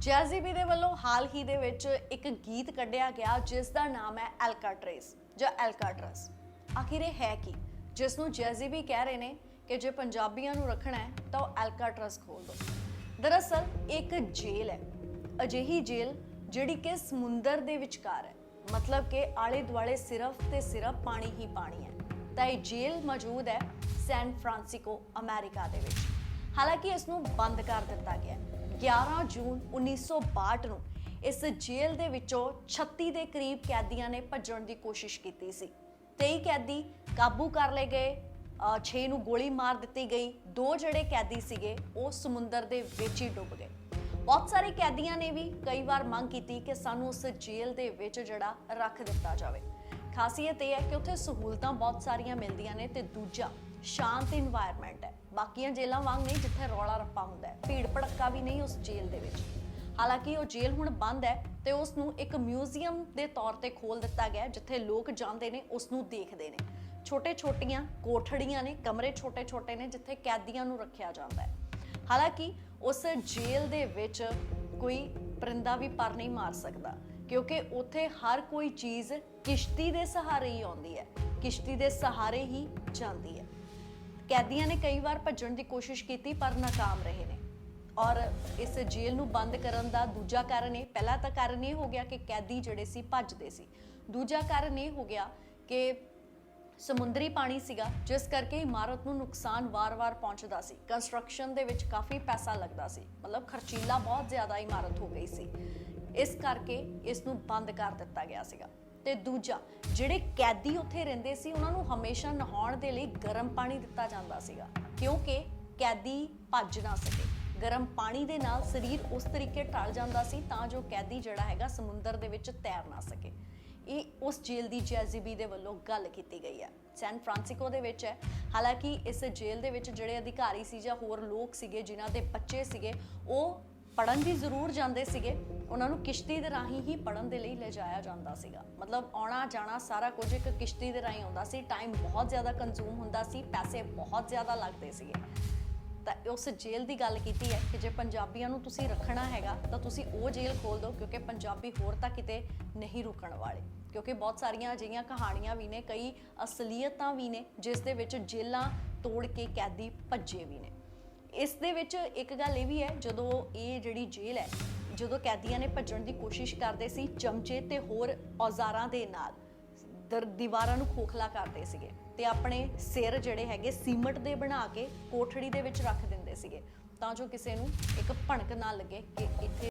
ਜੈਜ਼ੀਬੀ ਦੇ ਵੱਲੋਂ ਹਾਲ ਹੀ ਦੇ ਵਿੱਚ ਇੱਕ ਗੀਤ ਕੱਢਿਆ ਗਿਆ, ਜਿਸ ਦਾ ਨਾਮ ਹੈ ਐਲਕਾਟ੍ਰੇਸ ਜਾਂ ਐਲਕਾਟਰਸ ਆਖਿਰ ਇਹ ਹੈ ਕੀ? ਜਿਸ ਨੂੰ ਜੈਜ਼ੀਬੀ ਕਹਿ ਰਹੇ ਨੇ ਕਿ ਜੇ ਪੰਜਾਬੀਆਂ ਨੂੰ ਰੱਖਣਾ ਹੈ, ਤਾਂ ਉਹ ਐਲਕਾਟਰਸ ਖੋਲ ਦੋ। ਦਰਅਸਲ, ਇੱਕ ਜੇਲ੍ਹ ਹੈ। ਅਜਿਹੀ ਜੇਲ੍ਹ ਜਿਹੜੀ ਕਿ ਸਮੁੰਦਰ ਦੇ ਵਿਚਕਾਰ ਹੈ। ਮਤਲਬ ਕਿ ਆਲੇ ਦੁਆਲੇ ਸਿਰਫ ਤੇ ਸਿਰਫ ਪਾਣੀ ਹੀ ਪਾਣੀ ਹੈ। ਤਾਂ ਇਹ ਜੇਲ੍ਹ ਮੌਜੂਦ ਹੈ ਸੈਨ ਫਰਾਂਸਿਸਕੋ ਅਮਰੀਕਾ ਦੇ ਵਿੱਚ। ਹਾਲਾਂਕਿ ਇਸ ਨੂੰ ਬੰਦ ਕਰ ਦਿੱਤਾ ਗਿਆ ਹੈ। 11 ਜੂਨ 1962 ਨੂੰ ਇਸ ਜੇਲ੍ਹ ਦੇ ਵਿੱਚੋਂ 36 ਦੇ ਕਰੀਬ ਕੈਦੀਆਂ ਨੇ ਭੱਜਣ ਦੀ ਕੋਸ਼ਿਸ਼ ਕੀਤੀ ਸੀ। 23 ਕੈਦੀ ਕਾਬੂ ਕਰ ਲਏ ਗਏ 6 ਨੂੰ ਗੋਲੀ ਮਾਰ ਦਿੱਤੀ ਗਈ, ਦੋ ਜਿਹੜੇ ਕੈਦੀ ਸੀਗੇ, ਉਹ ਸਮੁੰਦਰ ਦੇ ਵਿੱਚ ਹੀ ਡੁੱਬ ਗਏ। ਬਹੁਤ ਸਾਰੇ ਕੈਦੀਆਂ ਨੇ ਵੀ ਕਈ ਵਾਰ ਮੰਗ ਕੀਤੀ ਕਿ ਸਾਨੂੰ ਉਸ ਜੇਲ੍ਹ ਦੇ ਵਿੱਚ ਜਿਹੜਾ ਰੱਖ ਦਿੱਤਾ ਜਾਵੇ। ਖਾਸੀਅਤ ਇਹ ਹੈ ਕਿ ਉੱਥੇ ਸਹੂਲਤਾਂ ਬਹੁਤ ਸਾਰੀਆਂ ਮਿਲਦੀਆਂ ਨੇ ਤੇ ਦੂਜਾ ਸ਼ਾਂਤ ਇਨਵਾਇਰਨਮੈਂਟ ਹੈ। ਬਾਕੀਆਂ ਜੇਲ੍ਹਾਂ ਵਾਂਗ ਨਹੀਂ, ਜਿੱਥੇ ਰੌਲਾ ਰੱਪਾ ਹੁੰਦਾ ਹੈ। ਭੀੜ ਭੜੱਕਾ ਵੀ ਨਹੀਂ ਉਸ ਜੇਲ੍ਹ ਦੇ ਵਿੱਚ। ਹਾਲਾਂਕਿ ਉਹ ਜੇਲ੍ਹ ਹੁਣ ਬੰਦ ਹੈ ਤੇ ਉਸ ਨੂੰ ਇੱਕ ਮਿਊਜ਼ੀਅਮ ਦੇ ਤੌਰ ਤੇ ਖੋਲ ਦਿੱਤਾ ਗਿਆ ਜਿੱਥੇ ਲੋਕ ਜਾਂਦੇ ਨੇ ਉਸ ਨੂੰ ਦੇਖਦੇ ਨੇ। ਛੋਟੇ ਛੋਟੀਆਂ ਕੋਠੜੀਆਂ ਨੇ, ਕਮਰੇ ਛੋਟੇ ਛੋਟੇ ਨੇ, ਜਿੱਥੇ ਕੈਦੀਆਂ ਨੂੰ ਰੱਖਿਆ ਜਾਂਦਾ ਹੈ। ਹਾਲਾਂਕਿ ਉਸ ਜੇਲ੍ਹ ਦੇ ਵਿੱਚ ਕੋਈ ਪਰਿੰਦਾ ਵੀ ਪਰ ਨਹੀਂ ਮਾਰ ਸਕਦਾ, ਕਿਉਂਕਿ ਉੱਥੇ ਹਰ ਕੋਈ ਚੀਜ਼ ਕਿਸ਼ਤੀ ਦੇ ਸਹਾਰੇ ਹੀ ਆਉਂਦੀ ਹੈ। ਕਿਸ਼ਤੀ ਦੇ ਸਹਾਰੇ ਹੀ ਜਾਂਦੀ ਹੈ। ਕੈਦੀਆਂ ਨੇ ਕਈ ਵਾਰ ਭੱਜਣ ਦੀ ਕੋਸ਼ਿਸ਼ ਕੀਤੀ, ਪਰ ਨਾਕਾਮ ਰਹੇ ਨੇ। ਔਰ ਇਸ ਜੇਲ੍ਹ ਨੂੰ ਬੰਦ ਕਰਨ ਦਾ ਦੂਜਾ ਕਾਰਨ ਇਹ, ਪਹਿਲਾ ਤਾਂ ਕਾਰਨ ਇਹ ਹੋ ਗਿਆ ਕਿ ਕੈਦੀ ਜਿਹੜੇ ਸੀ, ਭੱਜਦੇ ਸੀ। ਦੂਜਾ ਕਾਰਨ ਇਹ ਹੋ ਗਿਆ ਕਿ ਸਮੁੰਦਰੀ ਪਾਣੀ ਸੀਗਾ, ਜਿਸ ਕਰਕੇ ਇਮਾਰਤ ਨੂੰ ਨੁਕਸਾਨ ਵਾਰ-ਵਾਰ ਪਹੁੰਚਦਾ ਸੀ। ਕੰਸਟਰਕਸ਼ਨ ਦੇ ਵਿੱਚ ਕਾਫੀ ਪੈਸਾ ਲੱਗਦਾ ਸੀ, ਮਤਲਬ ਖਰਚੀਲਾ ਬਹੁਤ ਜ਼ਿਆਦਾ ਇਮਾਰਤ ਹੋ ਗਈ ਸੀ। ਇਸ ਕਰਕੇ ਇਸ ਨੂੰ ਬੰਦ ਕਰ ਦਿੱਤਾ ਗਿਆ ਸੀਗਾ। ਤੇ ਦੂਜਾ, ਜਿਹੜੇ ਕੈਦੀ ਉੱਥੇ ਰਹਿੰਦੇ ਸੀ, ਉਹਨਾਂ ਨੂੰ ਹਮੇਸ਼ਾ ਨਹਾਉਣ ਦੇ ਲਈ ਗਰਮ ਪਾਣੀ ਦਿੱਤਾ ਜਾਂਦਾ ਸੀਗਾ, ਕਿਉਂਕਿ ਕੈਦੀ ਭੱਜ ਨਾ ਸਕੇ। ਗਰਮ ਪਾਣੀ ਦੇ ਨਾਲ ਸਰੀਰ ਉਸ ਤਰੀਕੇ ਢਲ ਜਾਂਦਾ ਸੀ, ਤਾਂ ਜੋ ਕੈਦੀ ਜਿਹੜਾ ਹੈਗਾ ਸਮੁੰਦਰ ਦੇ ਵਿੱਚ ਤੈਰ ਨਾ ਸਕੇ। ਇਹ ਉਸ ਜੇਲ੍ਹ ਦੀ ਜੈਜ਼ੀਬੀ ਦੇ ਵੱਲੋਂ ਗੱਲ ਕੀਤੀ ਗਈ ਹੈ। ਸੈਨ ਫਰਾਂਸਿਸਕੋ ਦੇ ਵਿੱਚ ਹੈ। ਹਾਲਾਂਕਿ ਇਸ ਜੇਲ੍ਹ ਦੇ ਵਿੱਚ ਜਿਹੜੇ ਅਧਿਕਾਰੀ ਸੀ ਜਾਂ ਹੋਰ ਲੋਕ ਸੀਗੇ, ਜਿਨ੍ਹਾਂ ਦੇ ਬੱਚੇ ਸੀਗੇ, ਉਹ ਪੜਨ ਵੀ ਜ਼ਰੂਰ ਜਾਂਦੇ ਸੀਗੇ, ਉਹਨਾਂ ਨੂੰ ਕਿਸ਼ਤੀ ਦੇ ਰਾਹੀਂ ਹੀ ਪੜਨ ਦੇ ਲਈ ਲਿਜਾਇਆ ਜਾਂਦਾ ਸੀਗਾ। ਮਤਲਬ ਆਉਣਾ, ਜਾਣਾ ਸਾਰਾ ਕੁਝ ਇੱਕ ਕਿਸ਼ਤੀ ਦੇ ਰਾਹੀਂ ਹੁੰਦਾ ਸੀ ਟਾਈਮ ਬਹੁਤ ਜ਼ਿਆਦਾ ਕੰਜ਼ੂਮ ਹੁੰਦਾ ਸੀ, ਪੈਸੇ ਬਹੁਤ ਜ਼ਿਆਦਾ ਲੱਗਦੇ ਸੀਗੇ। ਤਾਂ ਉਸ ਜੇਲ੍ਹ ਦੀ ਗੱਲ ਕੀਤੀ ਹੈ ਕਿ ਜੇ ਪੰਜਾਬੀਆਂ ਨੂੰ ਤੁਸੀਂ ਰੱਖਣਾ ਹੈਗਾ, ਤਾਂ ਤੁਸੀਂ ਉਹ ਜੇਲ੍ਹ ਖੋਲ ਦਿਓ, ਕਿਉਂਕਿ ਪੰਜਾਬੀ ਹੋਰ ਤਾਂ ਕਿਤੇ ਨਹੀਂ ਰੁਕਣ ਵਾਲੇ। ਕਿਉਂਕਿ ਬਹੁਤ ਸਾਰੀਆਂ ਅਜਿਹੀਆਂ ਕਹਾਣੀਆਂ ਵੀ ਨੇ, ਕਈ ਅਸਲੀਅਤਾਂ ਵੀ ਨੇ, ਜਿਸ ਦੇ ਵਿੱਚ ਜੇਲ੍ਹਾਂ ਤੋੜ ਕੇ ਕੈਦੀ ਭੱਜੇ ਵੀ ਨੇ। ਇਸ ਦੇ ਵਿੱਚ ਇੱਕ ਗੱਲ ਇਹ ਵੀ ਹੈ, ਜਦੋਂ ਇਹ ਜਿਹੜੀ ਜੇਲ੍ਹ ਹੈ, ਜਦੋਂ ਕੈਦੀਆਂ ਨੇ ਭੱਜਣ ਦੀ ਕੋਸ਼ਿਸ਼ ਕਰਦੇ ਸੀ, ਚਮਚੇ ਤੇ ਹੋਰ ਔਜ਼ਾਰਾਂ ਦੇ ਨਾਲ ਦਰ, ਦੀਵਾਰਾਂ ਨੂੰ ਖੋਖਲਾ ਕਰਦੇ ਸੀਗੇ ਤੇ ਆਪਣੇ ਸਿਰ ਜਿਹੜੇ ਹੈਗੇ, ਸੀਮਟ ਦੇ ਬਣਾ ਕੇ ਕੋਠੜੀ ਦੇ ਵਿੱਚ ਰੱਖ ਦਿੰਦੇ ਸੀਗੇ। ਤਾਂ ਜੋ ਕਿਸੇ ਨੂੰ ਇੱਕ ਭਣਕ ਨਾ ਲੱਗੇ ਕਿ ਇੱਥੇ